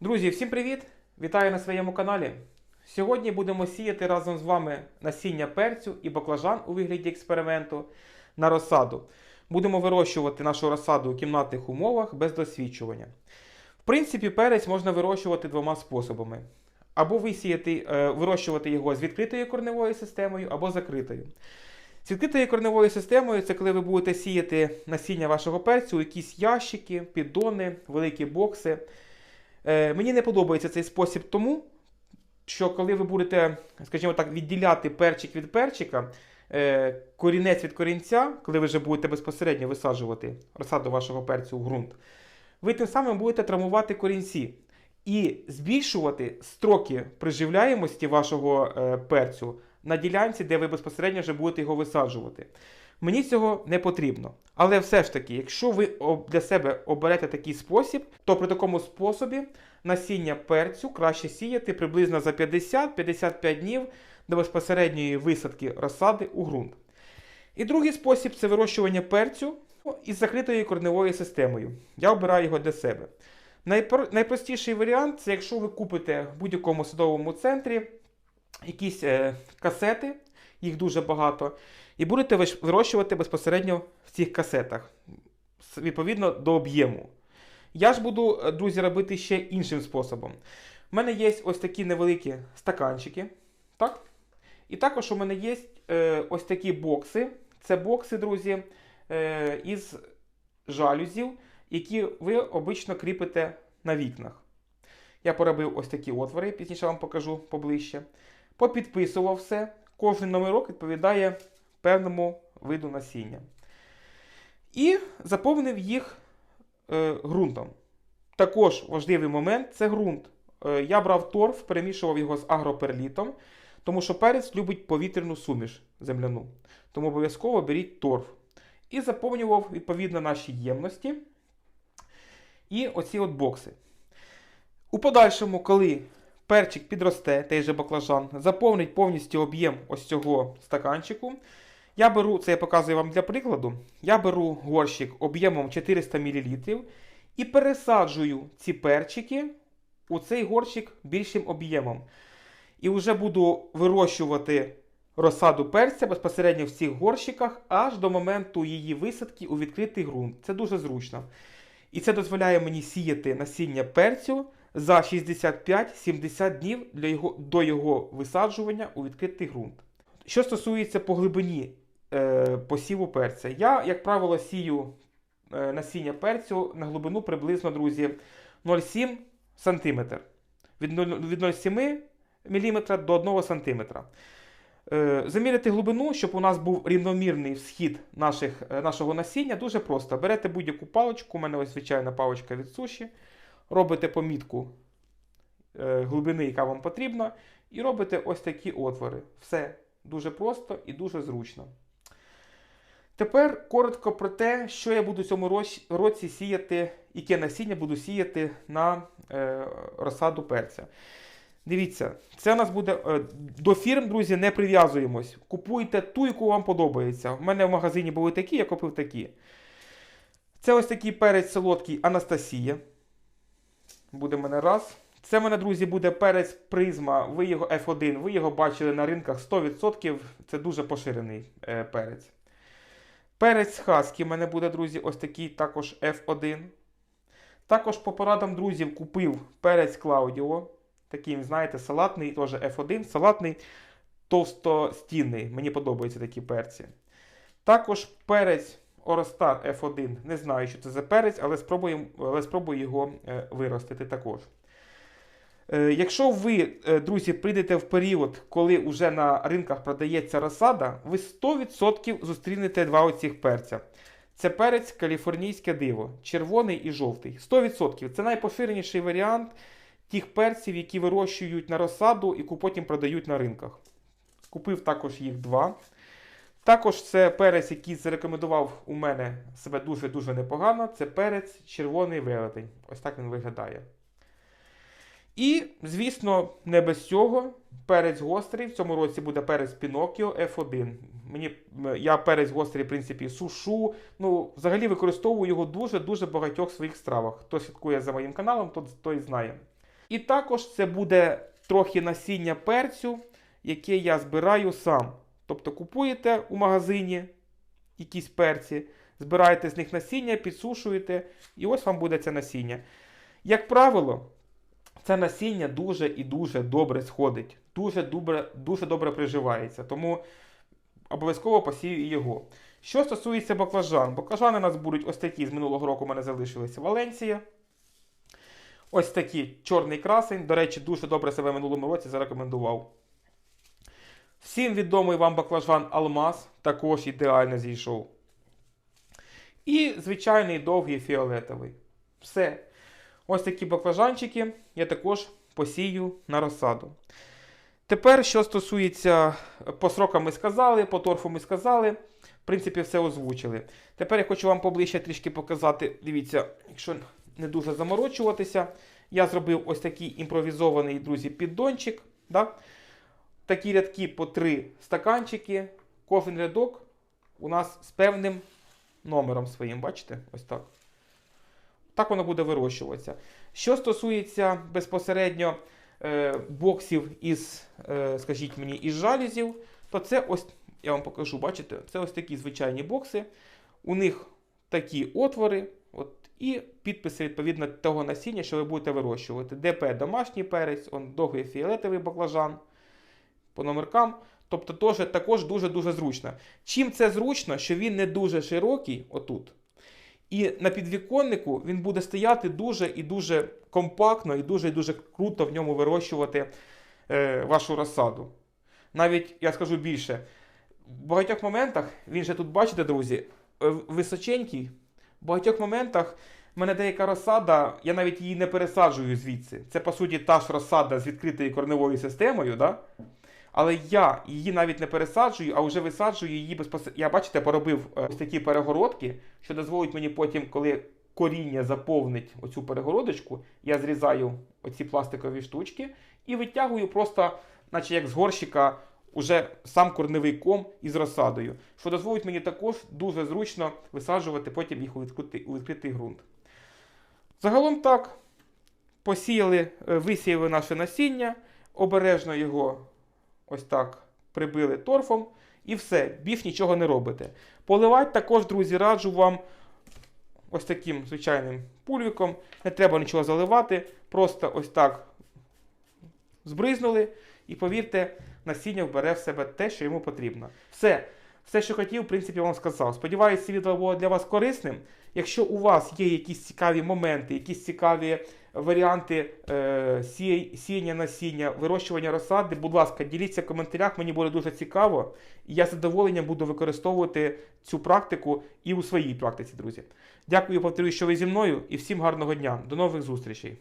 Друзі, всім привіт! Вітаю на своєму каналі. Сьогодні будемо сіяти разом з вами насіння перцю і баклажан у вигляді експерименту на розсаду. Будемо вирощувати нашу розсаду у кімнатних умовах без досвідчування. В принципі, перець можна вирощувати двома способами: або висіяти, е, вирощувати його з відкритою корневою системою, або закритою. З відкритою корневою системою це коли ви будете сіяти насіння вашого перцю у якісь ящики, піддони, великі бокси. Е, мені не подобається цей спосіб тому, що коли ви будете, скажімо так, відділяти перчик від перчика, е, корінець від корінця, коли ви вже будете безпосередньо висаджувати розсаду вашого перцю в ґрунт, ви тим самим будете травмувати корінці і збільшувати строки приживляємості вашого е, перцю на ділянці, де ви безпосередньо вже будете його висаджувати. Мені цього не потрібно. Але все ж таки, якщо ви для себе оберете такий спосіб, то при такому способі насіння перцю краще сіяти приблизно за 50-55 днів до безпосередньої висадки розсади у ґрунт. І другий спосіб це вирощування перцю із закритою корневою системою. Я обираю його для себе. Найпростіший варіант це якщо ви купите в будь-якому садовому центрі якісь е, касети, їх дуже багато, і будете вирощувати безпосередньо в цих касетах, відповідно до об'єму. Я ж буду, е, друзі, робити ще іншим способом. У мене є ось такі невеликі стаканчики. Так? І також у мене є е, ось такі бокси. Це бокси, друзі, е, із жалюзів, які ви обично кріпите на вікнах. Я поробив ось такі отвори, пізніше вам покажу поближче. Попідписував все. Кожен номерок відповідає певному виду насіння. І заповнив їх е, ґрунтом. Також важливий момент це ґрунт. Е, я брав торф, перемішував його з агроперлітом, тому що перець любить повітряну суміш земляну. Тому обов'язково беріть торф. І заповнював відповідно наші ємності. І оці от бокси. У подальшому, коли перчик підросте, той же баклажан, заповнить повністю об'єм ось цього стаканчику. Я беру, це я показую вам для прикладу, я беру горщик об'ємом 400 мл і пересаджую ці перчики у цей горщик більшим об'ємом. І вже буду вирощувати розсаду перця безпосередньо в цих горщиках аж до моменту її висадки у відкритий ґрунт. Це дуже зручно. І це дозволяє мені сіяти насіння перцю за 65-70 днів для його, до його висаджування у відкритий ґрунт. Що стосується по глибині е, посіву перця, я, як правило, сію е, насіння перцю на глибину приблизно, друзі, 0,7 см. Від 0,7 мм до 1 см. Е, Заміряти глибину, щоб у нас був рівномірний всхід наших, е, нашого насіння, дуже просто. Берете будь-яку паличку, у мене ось звичайна паличка від суші, робите помітку е, глибини, яка вам потрібна, і робите ось такі отвори. Все дуже просто і дуже зручно. Тепер коротко про те, що я буду в цьому році сіяти, яке насіння буду сіяти на е, розсаду перця. Дивіться, це у нас буде е, до фірм, друзі, не прив'язуємось. Купуйте ту, яку вам подобається. У мене в магазині були такі, я купив такі. Це ось такий перець солодкий Анастасія. Буде в мене раз. Це в мене, друзі, буде перець призма. Ви його F1, ви його бачили на ринках 100%. Це дуже поширений е, перець. Перець Хаскі в мене буде, друзі, ось такий також F1. Також по порадам друзів купив перець Клаудіо. Такий, знаєте, салатний, теж F1, салатний, товстостінний. Мені подобаються такі перці. Також перець Оростар F1. Не знаю, що це за перець, але спробую, але спробую його е, виростити також. Е, Якщо ви, е, друзі, прийдете в період, коли вже на ринках продається розсада, ви 100% зустрінете два оцих перця. Це перець каліфорнійське диво, червоний і жовтий. 100%. Це найпоширеніший варіант тих перців, які вирощують на розсаду і потім продають на ринках. Купив також їх два. Також це перець, який зарекомендував у мене себе дуже-дуже непогано. Це перець червоний велетень. Ось так він виглядає. І, звісно, не без цього. Перець гострий. В цьому році буде перець Пінокіо F1. Мені, я перець гострий, в принципі, сушу. Ну, взагалі використовую його дуже-дуже багатьох своїх стравах. Хто слідкує за моїм каналом, той, той знає. І також це буде трохи насіння перцю, яке я збираю сам. Тобто купуєте у магазині якісь перці, збираєте з них насіння, підсушуєте, і ось вам буде це насіння. Як правило, це насіння дуже і дуже добре сходить, дуже добре, дуже добре приживається. Тому обов'язково посію його. Що стосується баклажан, баклажани у нас будуть ось такі з минулого року у мене залишилися Валенція. Ось такий чорний красень. До речі, дуже добре себе в минулому році зарекомендував. Всім відомий вам баклажан Алмаз також ідеально зійшов. І звичайний довгий фіолетовий. Все. Ось такі баклажанчики я також посію на розсаду. Тепер, що стосується по срокам ми сказали, по торфу ми сказали. В принципі, все озвучили. Тепер я хочу вам поближче трішки показати. Дивіться, якщо не дуже заморочуватися, я зробив ось такий імпровізований, друзі, піддончик. Да? Такі рядки по три стаканчики. Кожен рядок у нас з певним номером своїм. Бачите? Ось так. Так воно буде вирощуватися. Що стосується безпосередньо е, боксів із, е, скажіть мені, із жалюзів, то це ось, я вам покажу, бачите, це ось такі звичайні бокси. У них такі отвори, от, і підписи відповідно того насіння, що ви будете вирощувати. ДП домашній перець, он довгий фіолетовий баклажан по номеркам. Тобто теж, також дуже-дуже зручно. Чим це зручно, що він не дуже широкий, отут. І на підвіконнику він буде стояти дуже і дуже компактно, і дуже і дуже круто в ньому вирощувати е, вашу розсаду. Навіть я скажу більше, в багатьох моментах, він же тут, бачите, друзі, е, височенький, в багатьох моментах в мене деяка розсада, я навіть її не пересаджую звідси. Це, по суті, та ж розсада з відкритою корневою системою. Да? Але я її навіть не пересаджую, а вже висаджую її безпосередньо. Я бачите, поробив е, ось такі перегородки, що дозволить мені потім, коли коріння заповнить оцю перегородочку, я зрізаю оці пластикові штучки і витягую просто, наче як з горщика, уже сам корневий ком із розсадою, що дозволить мені також дуже зручно висаджувати потім їх у відкритий, у відкритий ґрунт. Загалом так, посіяли, е, висіяли наше насіння, обережно його ось так прибили торфом і все, більш нічого не робите. Поливати також, друзі, раджу вам ось таким звичайним пульвіком. Не треба нічого заливати, просто ось так збризнули, і повірте, насіння вбере в себе те, що йому потрібно. Все. Все, що хотів, в принципі, вам сказав. Сподіваюся, відео було для вас корисним. Якщо у вас є якісь цікаві моменти, якісь цікаві варіанти е, сіяння насіння, вирощування розсади, будь ласка, діліться в коментарях, мені буде дуже цікаво. І я з задоволенням буду використовувати цю практику і у своїй практиці, друзі. Дякую, повторюю, що ви зі мною, і всім гарного дня. До нових зустрічей!